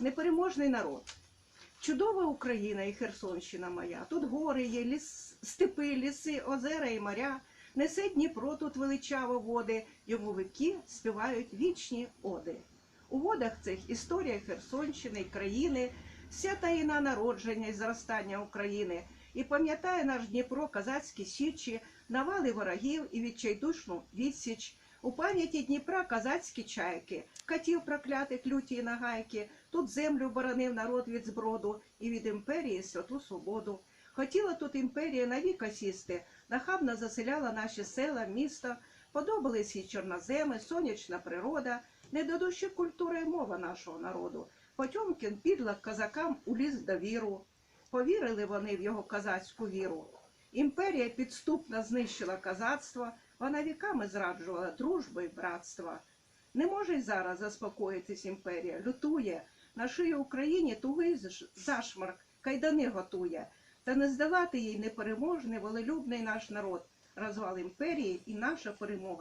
непереможний народ. Чудова Україна і Херсонщина моя. Тут гори є, ліс, степи, ліси, озера і моря. Несе Дніпро тут величаво води, йому вики співають вічні оди. У водах цих історія Херсонщини країни, вся таїна народження і зростання України. І пам'ятає наш Дніпро казацькі січі, навали ворогів і відчайдушну відсіч. У пам'яті Дніпра казацькі чайки, катів проклятих люті і нагайки. Тут землю боронив народ від зброду і від імперії святу свободу. Хотіла тут імперія навіка сісти, нахабно заселяла наші села, міста, подобались їй чорноземи, сонячна природа, не до культура і мова нашого народу. Потьомкін підлак казакам уліз в довіру. Повірили вони в його казацьку віру. Імперія підступно знищила казацтво, вона віками зраджувала дружби і братства. Не може й зараз заспокоїтись імперія, лютує, на шиї Україні тугий зашмарк, кайдани готує. Та не здавати їй непереможний, волелюбний наш народ, розвал імперії і наша перемога.